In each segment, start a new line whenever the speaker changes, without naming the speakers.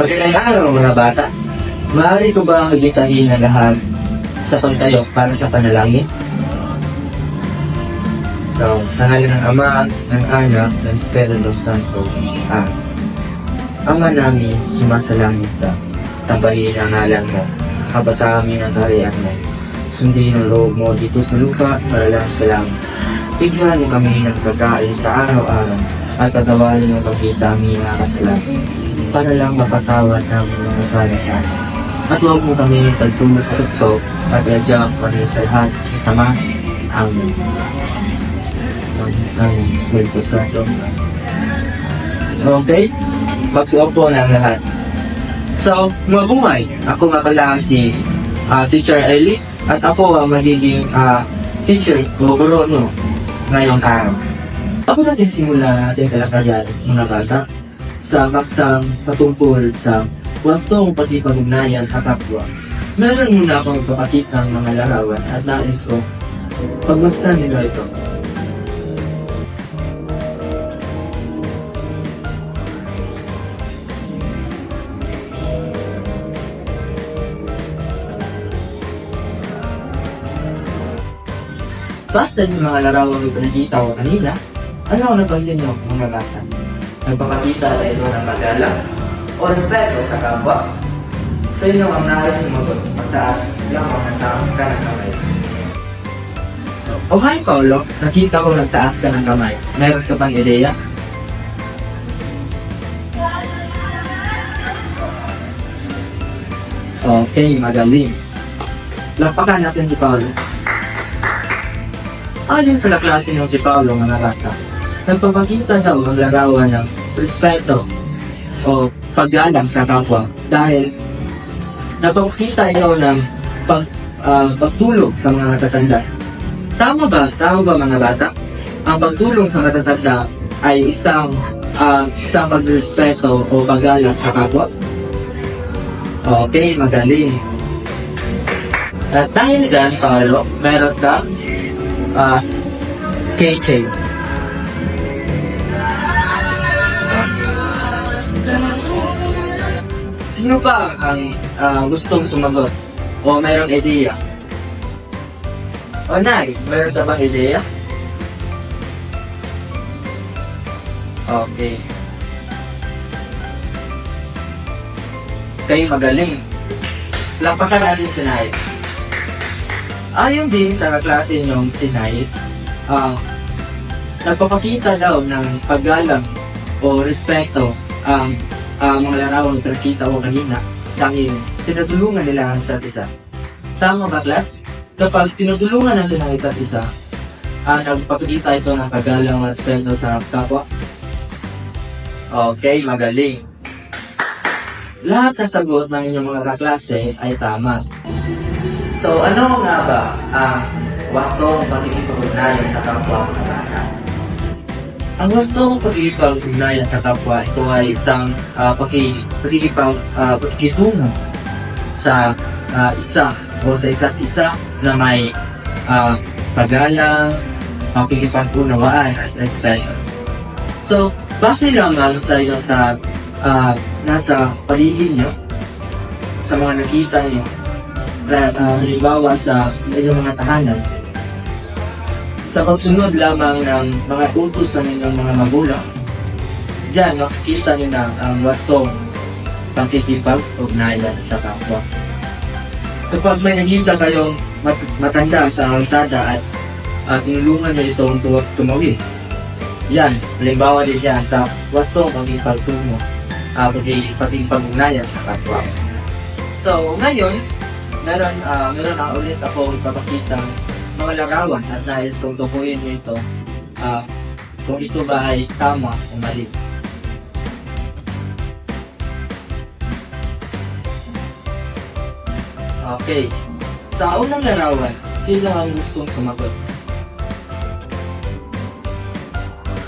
Magandang araw mga bata. Maaari ko ba ang ibitahin ang lahat sa pagtayo para sa panalangin? So, sa ngalan ng Ama, ng Anak, ng Espiritu Santo. Amen. Ama namin, sumasalangit ka. Sambahin ang ngalan mo. Haba sa amin ang kaharian mo. Sundin ang loob mo dito sa lupa para lang sa langit. Bigyan mo kami ng pagkain sa araw-araw at patawarin mo kami sa aming mga kasalanan para lang mapatawad namin mga kasalanan sa amin. At huwag mo kami pagtungo sa tukso at iadyak kami sa lahat sa sama. Amen. Amen. Espiritu Santo. Okay? Magsuopo na ang lahat. So, mabuhay! Ako nga pala si ah, Teacher Ellie at ako ang magiging ah, teacher o guro nyo ngayong araw. Ako natin simula natin talakayan mga bata sa maksang patungkol sa wastong pagkipag-ugnayan sa kapwa. Meron muna akong kapatid ng mga larawan at nais ko pagmasdan nila ito. Basta sa mga larawang ipinakita ko kanina, ano ang napansin niyo mga bata? Nagpapakita na ito ng magalang o respeto sa kapwa. Sa inyo ang nais sumagot, magtaas lamang ng taong ka ng kamay. Oh hi Paolo, nakita ko nagtaas ka ng kamay. Meron ka bang ideya? Okay, magaling. Lapakan natin si Paolo. Ayon sa klase ng si Paolo mga bata, nagpapakita daw ang larawan ng respeto o paggalang sa kapwa dahil napapakita ito ng pag, ah, pagtulog sa mga matatanda. Tama ba? Tama ba mga bata? Ang pagtulong sa matatanda ay isang ah, isang pagrespeto o paggalang sa kapwa? Okay, magaling. At dahil dyan, Paolo, meron ka uh, KK. Sino ba ang ah, gustong sumagot? O mayroong ideya? O Nay, mayroon ka bang ideya? Okay. Kayo magaling. Lampakan natin si Nay. Ayon din sa kaklase niyong si Nay, ah, nagpapakita daw ng paggalang o respeto ang ang mga larawang pinakita ko kanina dahil tinutulungan nila ang isa't isa. Tama ba, class? Kapag tinutulungan natin ang isa't isa, ah, nagpapakita ito ng paggalang respeto sa kapwa. Okay, magaling. Lahat ng sagot ng inyong mga kaklase ay tama. So, ano nga ba ang wastong pagkikipag-ugnayan sa kapwa mga Ang wastong pagkikipag-ugnayan sa kapwa, ito ay isang uh, ah, pagkikitungo sa ah, isa o sa isa't isa na may uh, paggalang, pagkikipag-unawaan at respeto. So, base lamang sa iyo sa ah, nasa paligid nyo, sa mga nakita nyo, na uh, sa inyong mga tahanan, sa pagsunod lamang ng mga utos ng inyong mga magulang, Diyan, makikita nyo na ang wastong pagkikipag-ugnayan sa kapwa. Kapag may nakita kayong mat- matanda sa kalsada at uh, tinulungan nyo itong tu- tumawid, yan, halimbawa din yan sa wastong pagkikipagtungo, uh, pagkikipag-ugnayan sa kapwa. So, ngayon, meron, ah, meron na ulit ako ipapakita mga larawan at nais kong tukuyin ito ah, kung ito ba ay tama o mali. Okay. Sa unang larawan, sino ang gustong sumagot?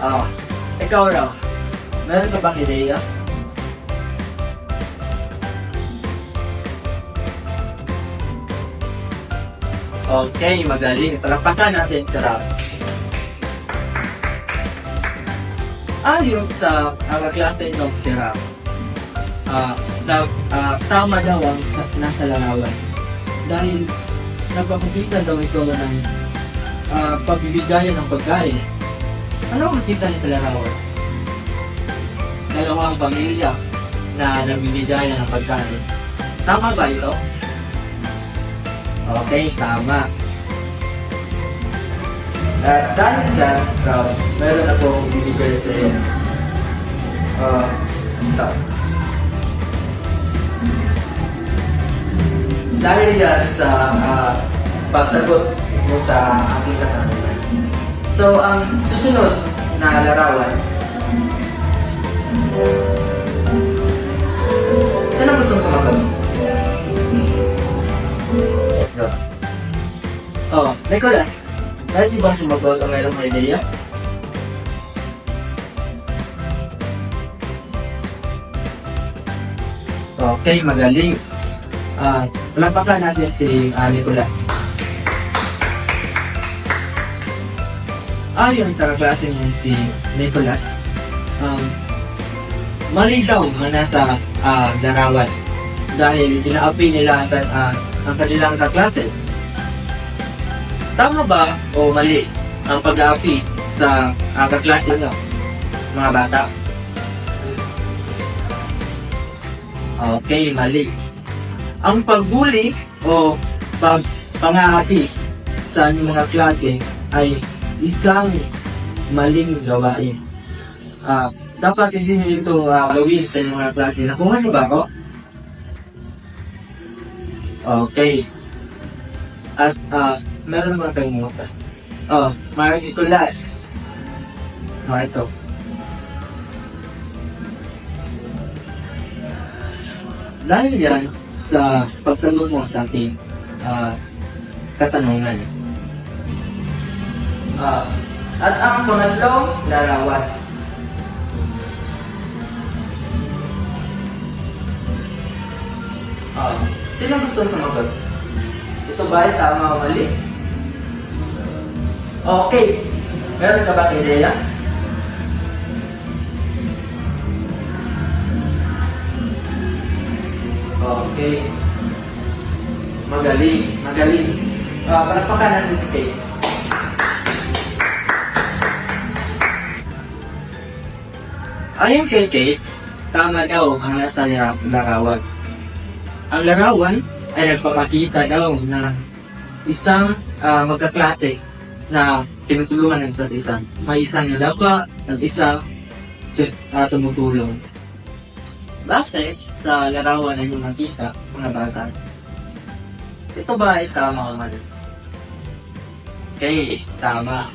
Ah, ikaw raw. Meron ka bang ideya? Okay, magaling. Talapakan natin sa rap. Ayon sa ang klase ng si Rap, ah, na ah, tama daw ang sa, nasa larawan. Dahil nagpapakita daw ito ng ah, pagbibigayan ng pagkain. Ano ang makita niya sa larawan? Dalawang pamilya na nagbibigayan ng pagkain. Tama ba ito? Okay, tama. At dahil dyan, Rob, meron akong ibigay sa iyo. Ah, ito. Dahil yan sa ah, pagsagot mo sa aking katanungan. So, ang susunod na larawan, Oh, Nicholas, nais mo bang sumagot o mayroong may ideya? Okay, magaling. Ah, palapakan natin si ah, Nicholas. Ayon sa kaklase niya si Nicholas, um, mali daw na nasa ah, larawan dahil inaapi nila ang, ah, ang kanilang kaklase. Tama ba o mali ang pag-aapi sa uh, kaklase nyo, mga bata? Okay, mali. Ang pagbuli o pag pang-aapi sa inyong mga klase ay isang maling gawain. Ah, dapat hindi nyo ito gawin sa inyong mga klase. Nakuha niyo ba ako? Okay. At ah, meron mga kalimutan. Oh, Mark Nicolas. Oh, ito. Dahil yan sa pagsagot mo sa ating ah, katanungan. Ah, at ang pangatlong larawan. Ah, sino gusto sumagot? Ito ba ay tama o mali? Okay. Meron ka ba ideya? Okay. Magaling. Magaling. Ah, palakpakan natin si Kate. Ayon kay Kate, tama daw ang nasa lara- larawan. Ang larawan ay nagpapakita daw na isang ah, magkaklase na tinutulungan ng isa't isa. May isang nalapa at isa uh, tumutulong. Base sa larawan na yung nakita, mga bata, ito ba ay tama o mali? Okay, tama.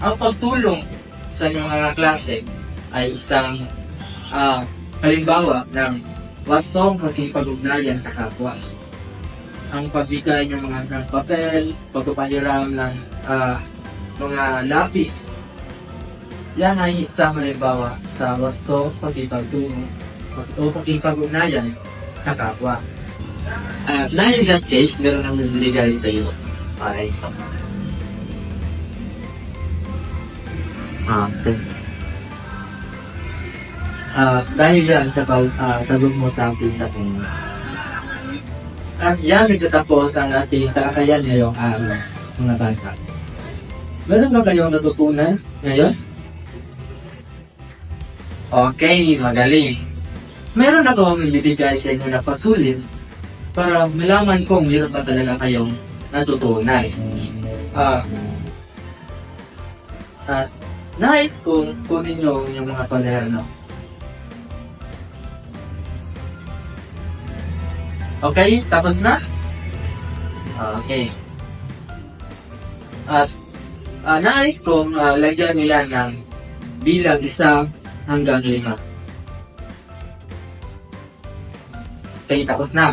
Ang pagtulong sa inyong mga klase ay isang ah, halimbawa ng wastong makipag-ugnayan sa kapwa. Ang pagbigay ng mga ng papel, pagpapahiram ng ah, mga lapis, yan ay isang halimbawa sa wastong pagkipagtulong o pagkipag-ugnayan sa kapwa. Uh, dahil dyan, Kate, meron ang bibigay sa iyo para isa. Ah, okay. Ah, dahil yan sa pag, ah, sagot mo sa ating tanong. At yan, nagtatapos ang ating talakayan ngayong araw, mga bata. Meron ba kayong natutunan ngayon? Okay, magaling. Meron ako ibibigay sa inyo na pasulit para malaman kung meron ba talaga kayong natutunan. Ah, at nais kong kunin nyo yung mga kwaderno. Okay, tapos na? Okay. At ah, nais kong ah, lagyan nila ng bilang isa hanggang lima. Okay, tapos na.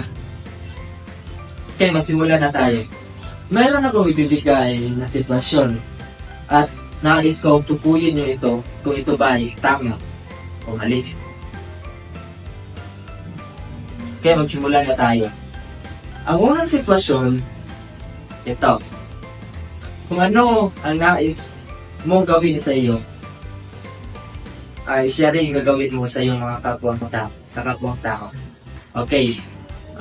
Okay, magsimula na tayo. Meron akong ibibigay na sitwasyon at nais ko tupuyin nyo ito kung ito ba ay tama o mali. Okay, magsimula na tayo. Ang unang sitwasyon, ito. Kung ano ang nais mong gawin sa iyo, ay siya rin gagawin mo sa iyong mga kapwa tao, sa kapwa tao. Okay.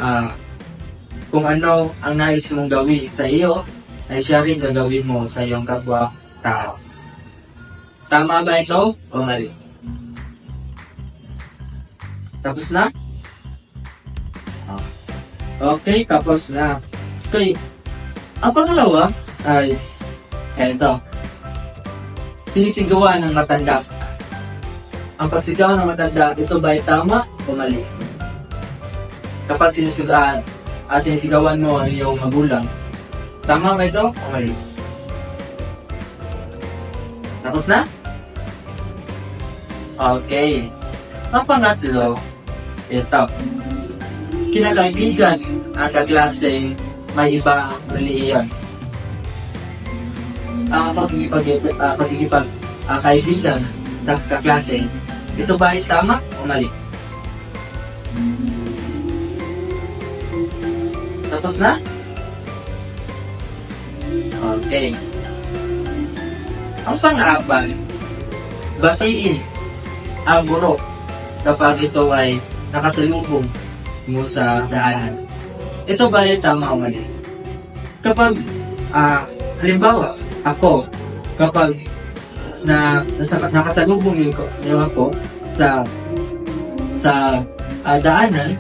Ah, kung ano ang nais mong gawin sa iyo, ay siya rin gagawin mo sa iyong kapwa tao. Tama ba ito o mali? Tapos na? Ah. Okay, tapos na. Okay. Ang pangalawa ay eto. Sinisigawan ng matanda. Ang pagsigaw ng matanda, ito ba ay tama o mali? Kapag sinisigawan, at sinisigawan mo ang iyong magulang, tama ba ito o mali? Tapos na? Okay. Ang pangatlo, ito. Kinakaibigan ang kaklase may iba ang relihiyon. Ang pagkikipag, uh, pagkikipag ah, kaibigan sa kaklase, ito ba ay tama o mali? Tapos na? Okay. Ang pang-apat, batiin ang guro kapag ito ay nakasalubong mo sa daanan. Ito ba ay tama o mali? Kapag, ah, halimbawa, ako, kapag na nasa, nakasalubong niyo, ko- niyo ako sa sa ah, daanan,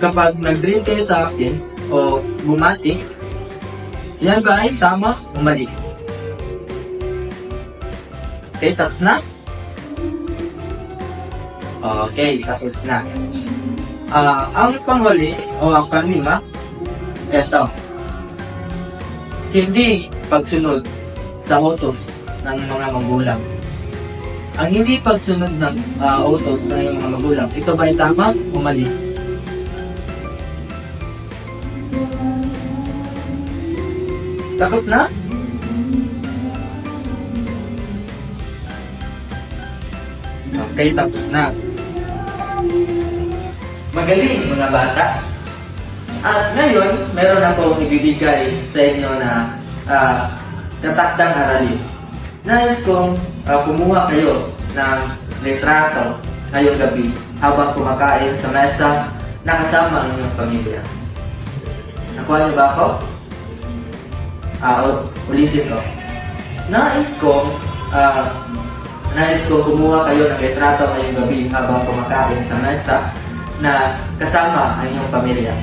kapag nag-greet kayo sa akin o bumati, yan ba ay tama o mali? Okay, tapos na? Okay, tapos na. Ah, ang panghuli o ang panglima, eto. Hindi pagsunod sa utos ng mga magulang. Ang hindi pagsunod ng ah, utos ng mga magulang, ito ba ay tama o mali? Tapos na? Okay, tapos na. Magaling mga bata. At ngayon, meron akong ibibigay sa inyo na uh, tatakdang aralin. Nais kong ah, kumuha kayo ng litrato ngayong gabi habang kumakain sa mesa na kasama ang inyong pamilya. Nakuha niyo ba ako? Ah, u- ulitin ko. Nais kong ah, nais kong kumuha kayo ng litrato ngayong gabi habang kumakain sa mesa na kasama ang inyong pamilya.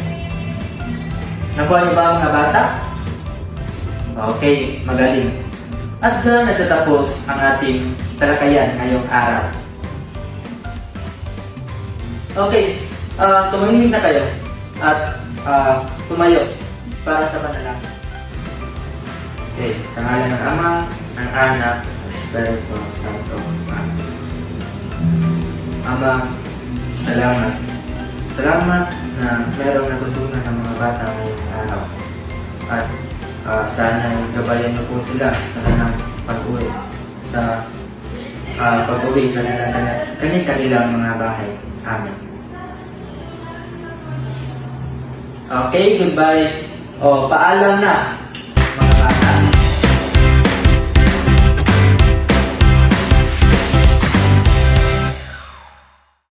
Nakuha niyo ba mga bata? Okay, magaling. At dyan nagtatapos ang ating talakayan ngayong araw. Okay, uh, tumahimik na kayo at ah, tumayo para sa panalangin. Okay, sa ngalan ng Ama, ng Anak, ng Espiritu Santo. Ama, salamat. Salamat na merong natutunan ng mga bata ngayong araw. At ah, sana gabayan niyo po sila sa kanilang pag-uwi. Sa ah, pag-uwi sa kanilang mga bahay. Amen. Okay, goodbye. O, paalam na.